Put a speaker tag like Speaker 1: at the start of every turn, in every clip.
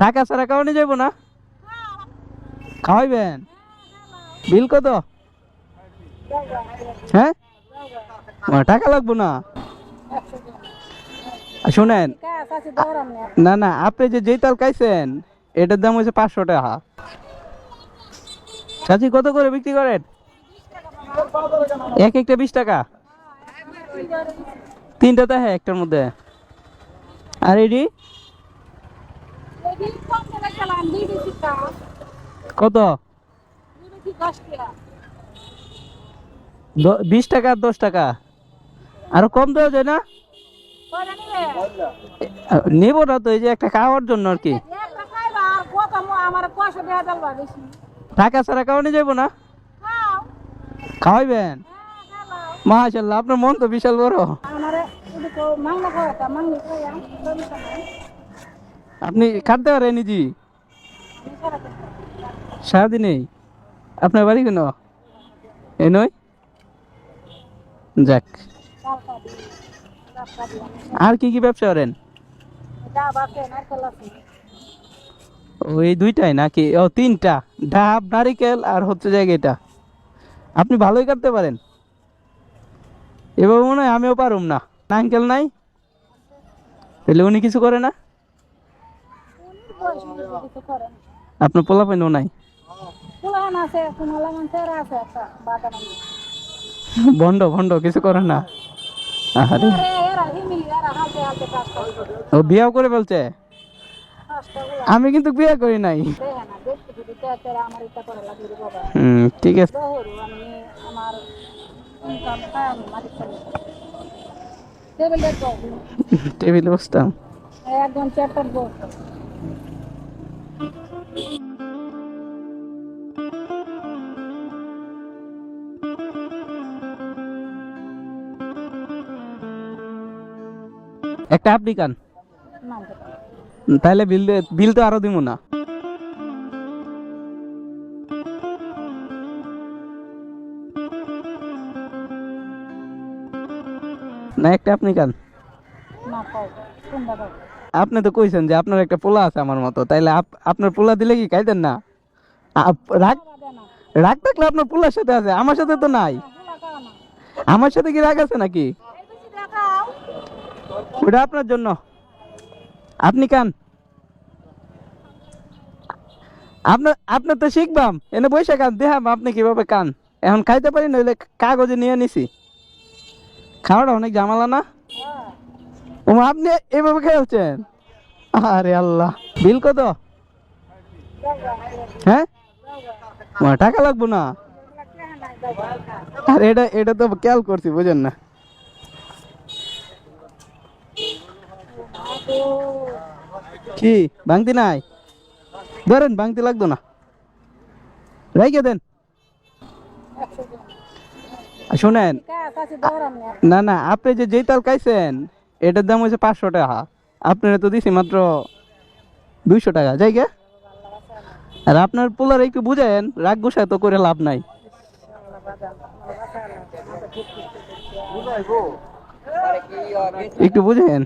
Speaker 1: টাকা ছাড়া খাওয়ানি যাইব না? খাওয়াইবেন? বিল কত? হ্যাঁ? টাকা লাগবো না? শোনেন, না না, আপনি যে যেই তাল খাইছেন, এটার দাম হচ্ছে পাঁচশো টাকা। চাচি, কত করে বিক্রি করেন? এক একটা বিশ টাকা? তিনটা তো হ্যাঁ একটার মধ্যে। আর এডি? কত? বিশ টাকা, দশ টাকা। আরও কম দেওয়া যায় না? নেব না তো, এই যে একটা খাওয়ার জন্য আর কি।
Speaker 2: যাবে
Speaker 1: টাকা ছাড়া খাওয়ানি যাইব না?
Speaker 2: খাও
Speaker 1: খাওয়াইবেন? মাশাল্লাহ, আপনার মন তো বিশাল বড়। আপনি খাটতে পারেন নিজে সারাদিনেই আপনার বাড়ি কেন? এ নয়? যাক। আর কি কি ব্যবসা করেন? ওই দুইটাই নাকি? ও, তিনটা। ডাব, নারিকেল আর হচ্ছে জায়গা এটা। আপনি ভালোই কাটতে পারেন। এবার মনে হয় আমিও পারুম না। আঙ্কেল নাই? তাহলে উনি কিছু করে না? আপনার পোলা পাইনও নাই
Speaker 2: আছে আছে
Speaker 1: ভণ্ড ভণ্ড কিছু করে না? আরে ও বিয়াও করে বলছে আমি কিন্তু বিয়ে করি নাই।
Speaker 2: দেখে না দেখতে যদি তেরা আমার ইচ্ছা
Speaker 1: একটা আপনি কান
Speaker 2: নাম
Speaker 1: তাহলে বিল বিল তো আরও দিব না না একটা আপনি কান আপনি তো কইছেন যে আপনার একটা পোলা আছে আমার মতো তাইলে আপ- আপনার পোলা দিলে কি খাইতেন না রাগ রাগ থাকলে আপনার পোলার সাথে আছে আমার সাথে তো নাই আমার সাথে কি রাগ আছে নাকি ওটা আপনার জন্য। আপনি কান আপনার আপনার তো শিখবাম। এনে বসে কান দেখাম আপনি কীভাবে কান এখন খাইতে পারি, নইলে কাগজে নিয়ে নিছি। খাওয়াটা অনেক ঝামেলা না? ও আপনি এভাবে খেলছেন? আরে আল্লাহ। বিল কত? হ্যাঁ? টাকা লাগবো না? আর এটা এটা তো খেয়াল করছি, বুঝেন না। কি ভাঙতি নাই? ধরেন ভাঙতি লাগতো না। রাইকে দেন। শোনেন
Speaker 2: না
Speaker 1: না, আপনি যে যেই তাল খাইছেন, এটার দাম হচ্ছে পাঁচশো টাকা। আপনারা তো দিছি মাত্র দুইশো টাকা, যাই গে। আর আপনার পোলার একটু বুঝেন, রাগ গুসায় তো করে লাভ নাই। একটু বুঝেন।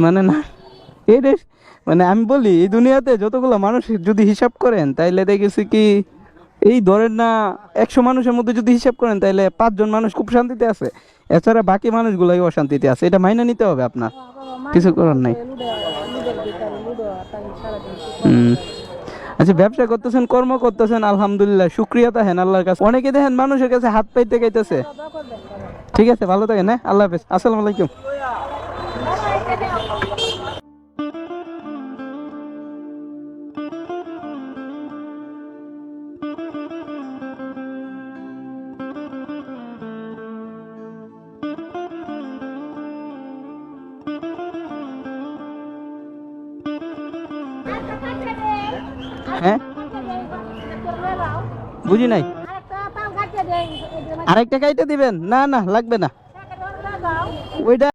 Speaker 1: মানে এই মানে আমি বলি এই দুনিয়াতে যতগুলো মানুষ যদি হিসাব করেন তাইলে দেখেছি কি এই ধরেন না একশো মানুষের মধ্যে যদি হিসাব করেন তাইলে পাঁচজন মানুষ খুব শান্তিতে আছে এছাড়া বাকি মানুষগুলোই অশান্তিতে আছে এটা মাইনে নিতে হবে আপনার কিছু করার নাই হুম। আচ্ছা ব্যবসা করতেছেন, কর্ম করতেছেন, আলহামদুলিল্লাহ, শুক্রিয়া তাহেন আল্লাহর কাছে। অনেকে দেখেন মানুষের কাছে হাত পাইতে গাইতেছে। ঠিক আছে, ভালো থাকেন হ্যাঁ? আল্লাহ হাফেজ। আসসালামু আলাইকুম। হ্যাঁ? বুঝি নাই? আরেকটা কাইটে দিবেন? না না লাগবে না। ওইটা